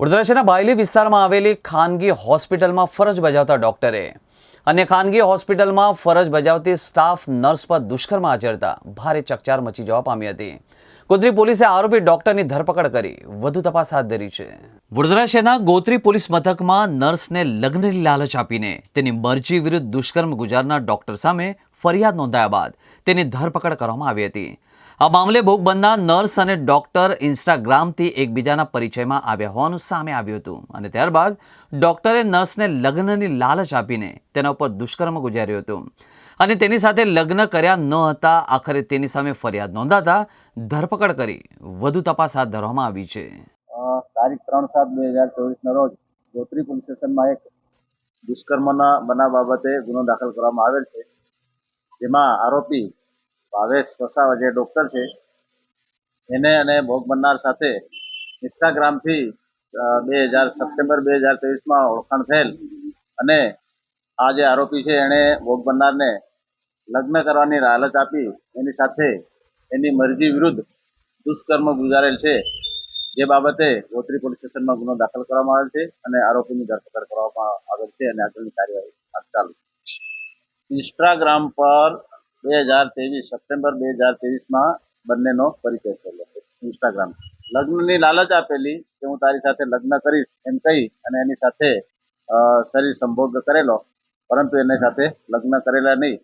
વડોદરા બાયલી વિસ્તારમાં આવેલી ખાનગી હોસ્પિટલમાં ફરજ બજાવતા ડોક્ટરે. અને ખાનગી હોસ્પિટલમાં ફરજ બજાવતી સ્ટાફ નર્સ પર દુષ્કર્મ આચરતા ભારે ચકચાર મચી જવા પામી હતી. ગોત્રી પોલીસે આરોપી ડોક્ટરની ધરપકડ કરી વધુ તપાસ હાથ ધરી છે. વડોદરા શહેરના ગોત્રી પોલીસ મથકમાં નર્સને લગ્નની લાલચ આપીને તેની મરજી વિરુદ્ધ દુષ્કર્મ ગુજારનાર ડોક્ટર સામે ફરિયાદ નોંધાયા બાદ તેની ધરપકડ કરવામાં આવી હતી. આ મામલે ભોગ નર્સ અને ડોક્ટર ઇન્સ્ટાગ્રામથી એકબીજાના પરિચયમાં આવ્યા હોવાનું સામે આવ્યું હતું અને ત્યારબાદ ડોક્ટરે નર્સને લગ્નની લાલચ આપીને તેના ઉપર દુષ્કર્મ ગુજાર્યું હતું. અને તેની સાથે લગ્ન કર્યા ન હતા, આખરે તેની સામે ફરિયાદ નોંધાતા ધરપકડ કરી વધુ તપાસ હાથ ધરવામાં આવી છે. તારીખ ત્રણ સાત બે હજાર ચોવીસના રોજ ગોત્રી પોલીસ સ્ટેશનમાં એક દુષ્કર્મના બનાવ બાબતે ગુનો દાખલ કરવામાં આવેલ છે. જેમાં આરોપી ભાવેશ વસાવા જે ડૉક્ટર છે, એને અને ભોગ બનનાર સાથે ઇન્સ્ટાગ્રામથી બે હજાર સપ્ટેમ્બર બે હજાર ત્રેવીસમાં ઓળખાણ થયેલ. અને આ જે આરોપી છે, એણે ભોગ બનનારને લગ્ન કરવાની લાલચ આપી. એની સાથે એની મરજી વિરુદ્ધ દુષ્કર્મ ગુજારેલ છે. જે બાબતે ગોત્રી પોલીસ સ્ટેશનમાં ગુનો દાખલ કરવામાં આવેલ છે અને આરોપીની ધરપકડ કરવામાં આવેલ છે અને આગળની કાર્યવાહી ચાલુ છે. ઇન્સ્ટાગ્રામ પર બે હજાર ત્રેવીસ સપ્ટેમ્બર બે હજાર ત્રેવીસમાં બંનેનો પરિચય થયેલો ઇન્સ્ટાગ્રામ લગ્નની લાલચ આપેલી કે હું તારી સાથે લગ્ન કરીશ એમ કહી અને એની સાથે શરીર સંભોગ કરેલો, પરંતુ એની સાથે લગ્ન કરેલા નહીં.